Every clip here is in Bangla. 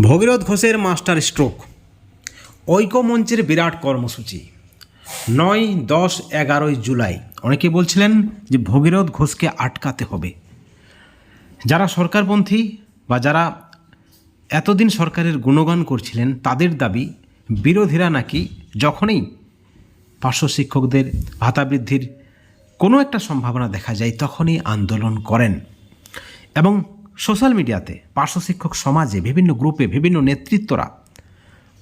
ভগীরথ ঘোষের মাস্টার স্ট্রোক। ঐক্যমঞ্চের বিরাট কর্মসূচি। নয়, দশ, এগারোই জুলাই। অনেকে বলছিলেন যে ভগীরথ ঘোষকে আটকাতে হবে। যারা সরকারপন্থী বা যারা এতদিন সরকারের গুণগান করছিলেন, তাদের দাবি বিরোধীরা নাকি যখনই পার্শ্ব শিক্ষকদের ভাতা বৃদ্ধির কোনো একটা সম্ভাবনা দেখা যায়, তখনই আন্দোলন করেন। এবং সোশ্যাল মিডিয়াতে পার্শ্ব শিক্ষক সমাজে বিভিন্ন গ্রুপে বিভিন্ন নেতৃত্বরা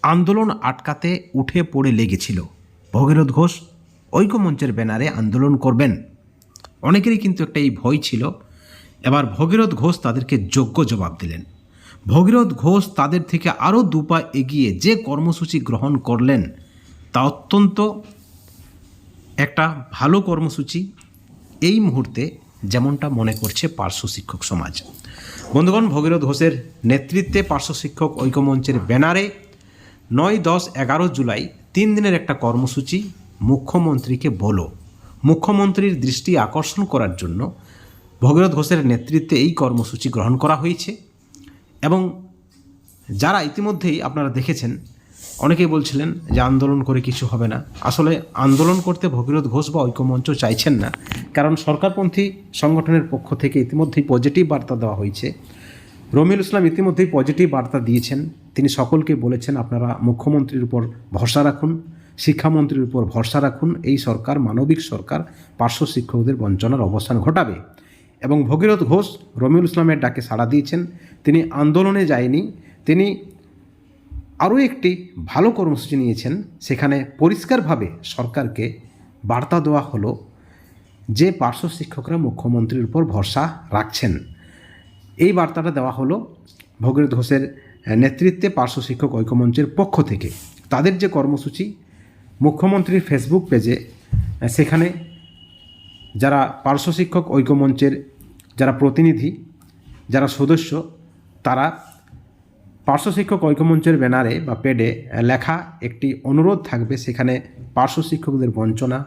আন্দোলন আটকাতে উঠে পড়ে লেগেছিল। ভগীরথ ঘোষ ঐক্যমঞ্চের ব্যানারে আন্দোলন করবেন। অনেকেরই কিন্তু একটা এই ভয় ছিল। এবার ভগীরথ ঘোষ তাদেরকে যোগ্য জবাব দিলেন। ভগীরথ ঘোষ তাদের থেকে আরও দুপা এগিয়ে যে কর্মসূচি গ্রহণ করলেন, তা অত্যন্ত একটা ভালো কর্মসূচি। এই মুহূর্তে যেমনটা মনে করছে পার্শ্ব শিক্ষক সমাজ। বন্ধুগণ, ভগীরথ ঘোষের নেতৃত্বে পার্শ্ব শিক্ষক ঐক্যমঞ্চের ব্যানারে নয় দশ এগারো জুলাই তিন দিনের একটা কর্মসূচি মুখ্যমন্ত্রীকে বলো। মুখ্যমন্ত্রীর দৃষ্টি আকর্ষণ করার জন্য ভগীরথ ঘোষের নেতৃত্বে এই কর্মসূচি গ্রহণ করা হয়েছে এবং যারা ইতিমধ্যেই আপনারা দেখেছেন অনেকেই বলছিলেন যে আন্দোলন করে কিছু হবে না। আসলে আন্দোলন করতে ভগীরথ ঘোষ বা ঐক্যমঞ্চ চাইছেন না। কারণ সরকারপন্থী সংগঠনের পক্ষ থেকে ইতিমধ্যেই পজিটিভ বার্তা দেওয়া হয়েছে। রমিউল ইসলাম ইতিমধ্যেই পজিটিভ বার্তা দিয়েছেন। তিনি সকলকে বলেছেন, আপনারা মুখ্যমন্ত্রীর উপর ভরসা রাখুন, শিক্ষামন্ত্রীর উপর ভরসা রাখুন। এই সরকার মানবিক সরকার, পার্শ্ব শিক্ষকদের বঞ্চনার অবসান ঘটাবে। এবং ভগীরথ ঘোষ রমিউল ইসলামের ডাকে সাড়া দিয়েছেন। তিনি আন্দোলনে যায়নি। তিনি আরও একটি ভালো কর্মসূচি নিয়েছেন। সেখানে পরিষ্কারভাবে সরকারকে বার্তা দেওয়া হলো যে পার্শ্ব শিক্ষকরা মুখ্যমন্ত্রীর উপর ভরসা রাখছেন। এই বার্তাটা দেওয়া হলো ভগীরথ ঘোষের নেতৃত্বে পার্শ্ব শিক্ষক ঐক্যমঞ্চের পক্ষ থেকে। তাদের যে কর্মসূচি, মুখ্যমন্ত্রীর ফেসবুক পেজে, সেখানে যারা পার্শ্ব শিক্ষক ঐক্যমঞ্চের যারা প্রতিনিধি, যারা সদস্য, তারা পার্শ্ব শিক্ষক ঐক্যমঞ্চের ব্যানারে বা পেডে লেখা একটি অনুরোধ থাকবে, সেখানে পার্শ্ব শিক্ষকদের বঞ্চনা,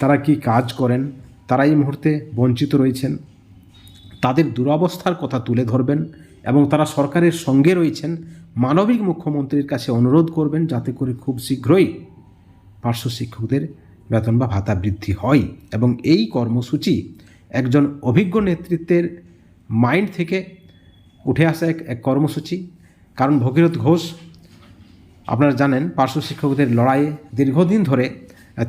তারা কি কাজ করেন তারা এই মুহূর্তে বঞ্চিত রয়েছেন, তাদের দুরবস্থার কথা তুলে ধরবেন এবং তারা সরকারের সঙ্গে রয়েছেন, মানবিক মুখ্যমন্ত্রীর কাছে অনুরোধ করবেন যাতে করে খুব শীঘ্রই পার্শ্ব শিক্ষকদের বেতন বা ভাতা বৃদ্ধি হয় এবং এই কর্মসূচি একজন অভিজ্ঞ নেতৃত্বের মাইন্ড থেকে উঠে আসা এক এক কর্মসূচি। কারণ ভগীরথ ঘোষ, আপনারা জানেন, পার্শ্ব শিক্ষকদের লড়াইয়ে দীর্ঘদিন ধরে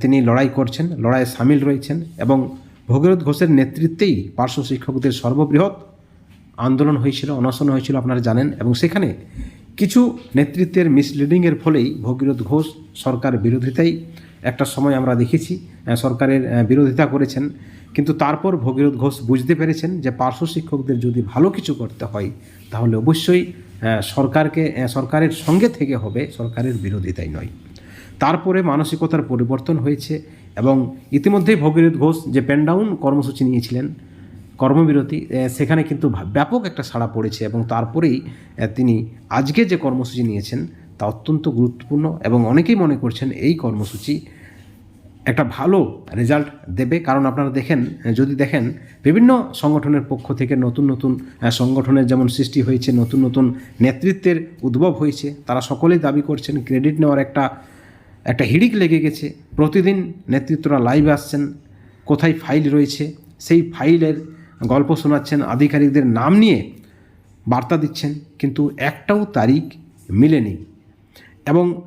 তিনি লড়াই করছেন, লড়াইয়ে সামিল রয়েছেন এবং ভগীরথ ঘোষের নেতৃত্বেই পার্শ্ব শিক্ষকদের সর্ববৃহৎ আন্দোলন হয়েছিল, অনশন হয়েছিল, আপনারা জানেন এবং সেখানে কিছু নেতৃত্বের মিসলিডিংয়ের ফলেই ভগীরথ ঘোষ সরকার বিরোধিতাই একটা সময় আমরা দেখেছি সরকারের বিরোধিতা করেছেন। কিন্তু তারপর ভগীরথ ঘোষ বুঝতে পেরেছেন যে পার্শ্ব শিক্ষকদের যদি ভালো কিছু করতে হয়, তাহলে অবশ্যই সরকারকে সরকারের সঙ্গে থেকে হবে, সরকারের বিরোধিতাই নয়। তারপরে মানসিকতার পরিবর্তন হয়েছে এবং ইতিমধ্যেই ভগীরথ ঘোষ যে পেনডাউন কর্মসূচি নিয়েছিলেন, কর্মবিরতি সেখানে কিন্তু ব্যাপক একটা সাড়া পড়েছে এবং তারপরেই তিনি আজকে যে কর্মসূচি নিয়েছেন তা অত্যন্ত গুরুত্বপূর্ণ এবং অনেকেই মনে করছেন এই কর্মসূচি একটা ভালো রেজাল্ট দেবে। কারণ আপনারা দেখেন, যদি দেখেন, বিভিন্ন সংগঠনের পক্ষ থেকে নতুন নতুন সংগঠনের যেমন সৃষ্টি হয়েছে, নতুন নতুন নেতৃত্বের উদ্ভব হয়েছে, তারা সকলেই দাবি করছেন ক্রেডিট নেওয়ার একটা একটা হিড়িক লেগে গেছে। প্রতিদিন নেতৃত্বরা লাইভে আসছেন, কোথায় ফাইল রয়েছে, সেই ফাইলের গল্প শোনাচ্ছেন, আধিকারিকদের নাম নিয়ে বার্তা দিচ্ছেন, কিন্তু একটাও তারিখ মিলেনি। এবং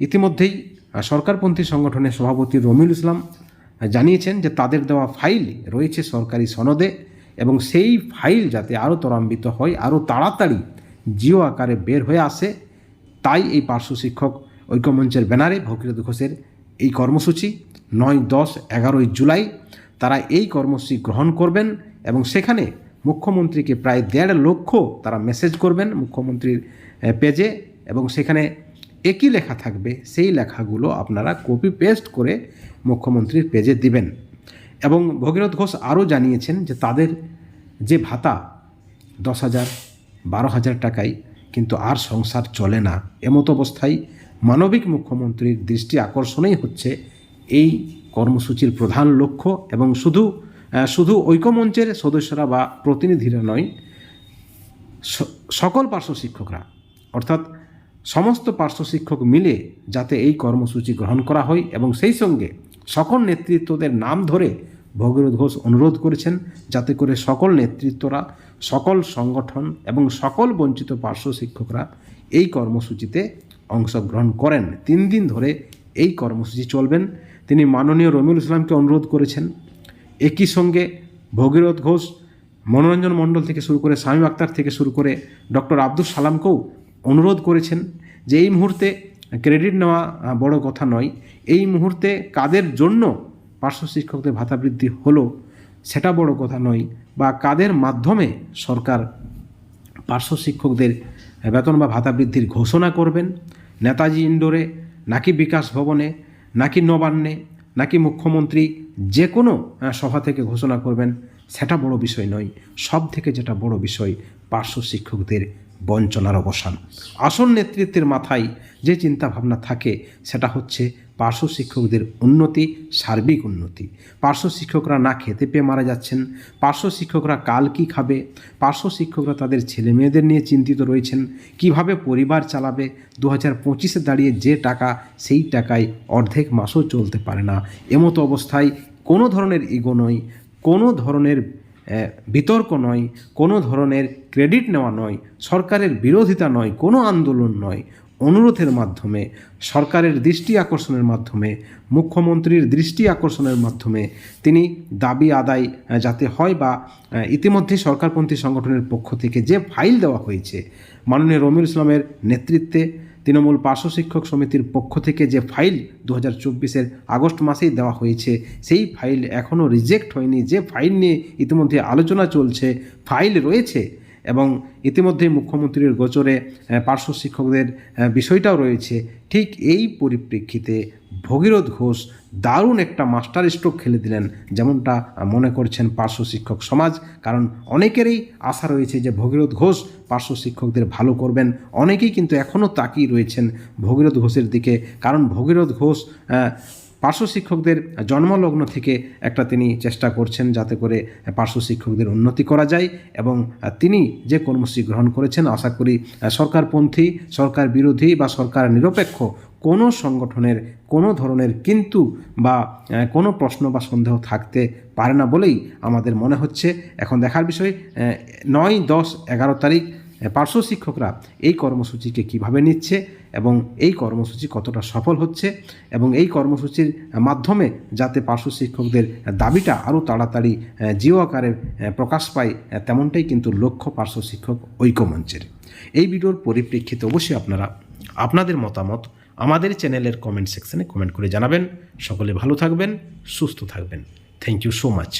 ইতিমধ্যেই সরকারপন্থী সংগঠনের সভাপতি রমিউল ইসলাম জানিয়েছেন যে তাদের দেওয়া ফাইল রয়েছে সরকারি সনদে এবং সেই ফাইল যাতে আরও ত্বরান্বিত হয়, আরও তাড়াতাড়ি জিও আকারে বের হয়ে আসে, তাই এই পার্শ্ব শিক্ষক ঐক্যমঞ্চের ব্যানারে ভগীরথ ঘোষের এই কর্মসূচি নয়, দশ, এগারোই জুলাই তারা এই কর্মসূচি গ্রহণ করবেন এবং সেখানে মুখ্যমন্ত্রীকে প্রায় দেড় লক্ষ তারা মেসেজ করবেন মুখ্যমন্ত্রীর পেজে এবং সেখানে একই লেখা থাকবে, সেই লেখাগুলো আপনারা কপি পেস্ট করে মুখ্যমন্ত্রীর পেজে দিবেন। এবং ভগীরথ ঘোষ আরও জানিয়েছেন যে তাদের যে ভাতা, দশ হাজার, বারো হাজার টাকায় কিন্তু আর সংসার চলে না। এমতো অবস্থায় মানবিক মুখ্যমন্ত্রীর দৃষ্টি আকর্ষণই হচ্ছে এই কর্মসূচির প্রধান লক্ষ্য এবং শুধু শুধু ঐক্যমঞ্চের সদস্যরা বা প্রতিনিধিরা নয় সকল পার্শ্ব শিক্ষকরা, অর্থাৎ সমস্ত পার্শ্ব শিক্ষক মিলে যাতে এই কর্মসূচি গ্রহণ করা হয় এবং সেই সঙ্গে সকল নেতৃত্বদের নাম ধরে ভগীরথ ঘোষ অনুরোধ করেছেন যাতে করে সকল নেতৃত্বরা, সকল সংগঠন এবং সকল বঞ্চিত পার্শ্ব শিক্ষকরা এই কর্মসূচিতে অংশগ্রহণ করেন। তিন দিন ধরে এই কর্মসূচি চলবেন। তিনি মাননীয় রমিউল ইসলামকে অনুরোধ করেছেন। একই সঙ্গে ভগীরথ ঘোষ, মনোরঞ্জন মণ্ডল থেকে শুরু করে শামীম আক্তার থেকে শুরু করে ডক্টর আব্দুল সালামকেও অনুরোধ করেছেন যে এই মুহূর্তে ক্রেডিট নেওয়া বড় কথা নয়। এই মুহূর্তে কাদের জন্য পার্শ্ব শিক্ষকদের ভাতা বৃদ্ধি হলো সেটা বড় কথা নয় বা কাদের মাধ্যমে সরকার পার্শ্ব শিক্ষকদের বেতন বা ভাতা বৃদ্ধির ঘোষণা করবেন? নেতাজি ইন্ডোরে নাকি বিকাশ ভবনে, নাকি নবান্নে, নাকি মুখ্যমন্ত্রী যে কোনো সভা থেকে ঘোষণা করবেন? সেটা বড় বিষয় নয়। সব থেকে যেটা বড় বিষয় পার্শ্ব শিক্ষকদের বঞ্চনার অবসান। আসন নেতৃত্বের মাথায় যে চিন্তা ভাবনা থাকে, সেটা হচ্ছে পার্শ্ব শিক্ষকদের উন্নতি, সার্বিক উন্নতি। পার্শ্ব শিক্ষকরা না খেতে পেয়ে মারা যাচ্ছেন। পার্শ্ব শিক্ষকরা কাল কি খাবে? পার্শ্ব শিক্ষকরা তাদের ছেলে মেয়েদের নিয়ে চিন্তিত রয়েছেন। কীভাবে পরিবার চালাবে? দু হাজার পঁচিশে দাঁড়িয়ে যে টাকা, সেই টাকায় অর্ধেক মাসও চলতে পারে না। এমতো অবস্থায় কোনো ধরনের ইগো নয়। কোনো ধরনের বিতর্ক নয়, কোনো ধরনের ক্রেডিট নেওয়া নয়, সরকারের বিরোধিতা নয়, কোনো আন্দোলন নয়। অনুরোধের মাধ্যমে, সরকারের দৃষ্টি আকর্ষণের মাধ্যমে, মুখ্যমন্ত্রীর দৃষ্টি আকর্ষণের মাধ্যমে তিনি দাবি আদায় যাতে হয় বা ইতিমধ্যে সরকারপন্থী সংগঠনের পক্ষ থেকে যে ফাইল দেওয়া হয়েছে, মাননীয় রমিউল ইসলামের নেতৃত্বে তৃণমূল পার্শ্ব শিক্ষক সমিতির পক্ষ থেকে যে ফাইল দু হাজার চব্বিশের আগস্ট মাসেই দেওয়া হয়েছে, সেই ফাইল এখনও রিজেক্ট হয়নি। যে ফাইল নিয়ে ইতিমধ্যে আলোচনা চলছে, ফাইল রয়েছে। এবং ইতিমধ্যে মুখ্যমন্ত্রীর গোচরে পার্শ্ব শিক্ষকদের বিষয়টাও রয়েছে। ঠিক এই পরিপ্রেক্ষিতে ভগীরথ ঘোষ দারুণ একটা মাস্টার স্ট্রোক খেলে দিলেন, যেমনটা মনে করছেন পার্শ্ব শিক্ষক সমাজ। কারণ অনেকেরই আশা রয়েছে যে ভগীরথ ঘোষ পার্শ্ব শিক্ষকদের ভালো করবেন। অনেকেই কিন্তু এখনও তাকিয়ে রয়েছেন ভগীরথ ঘোষের দিকে। কারণ ভগীরথ ঘোষ পার্শ্ব শিক্ষকদের জন্মলগ্ন থেকে একটা তিনি চেষ্টা করছেন যাতে করে পার্শ্ব শিক্ষকদের উন্নতি করা যায় এবং তিনি যে কর্মসূচি গ্রহণ করেছেন, আশা করি, সরকারপন্থী, সরকার বিরোধী বা সরকার নিরপেক্ষ কোনো সংগঠনের কোনো ধরনের কিন্তু বা কোনো প্রশ্ন বা সন্দেহ থাকতে পারে না বলেই আমাদের মনে হচ্ছে। এখন দেখার বিষয় নয় দশ এগারো তারিখ পার্শ্ব শিক্ষকরা এই কর্মসূচিকে কীভাবে নিচ্ছে এবং এই কর্মসূচি কতটা সফল হচ্ছে এবং এই কর্মসূচির মাধ্যমে যাতে পার্শ্ব শিক্ষকদের দাবিটা আরও তাড়াতাড়ি জিও আকারে প্রকাশ পায় তেমনটাই কিন্তু লক্ষ্য পার্শ্ব শিক্ষক ঐক্যমঞ্চের। এই ভিডিওর পরিপ্রেক্ষিতে অবশ্যই আপনারা আপনাদের মতামত আমাদের চ্যানেলের কমেন্ট সেকশনে কমেন্ট করে জানাবেন। সকলে ভালো থাকবেন, সুস্থ থাকবেন। Thank you so much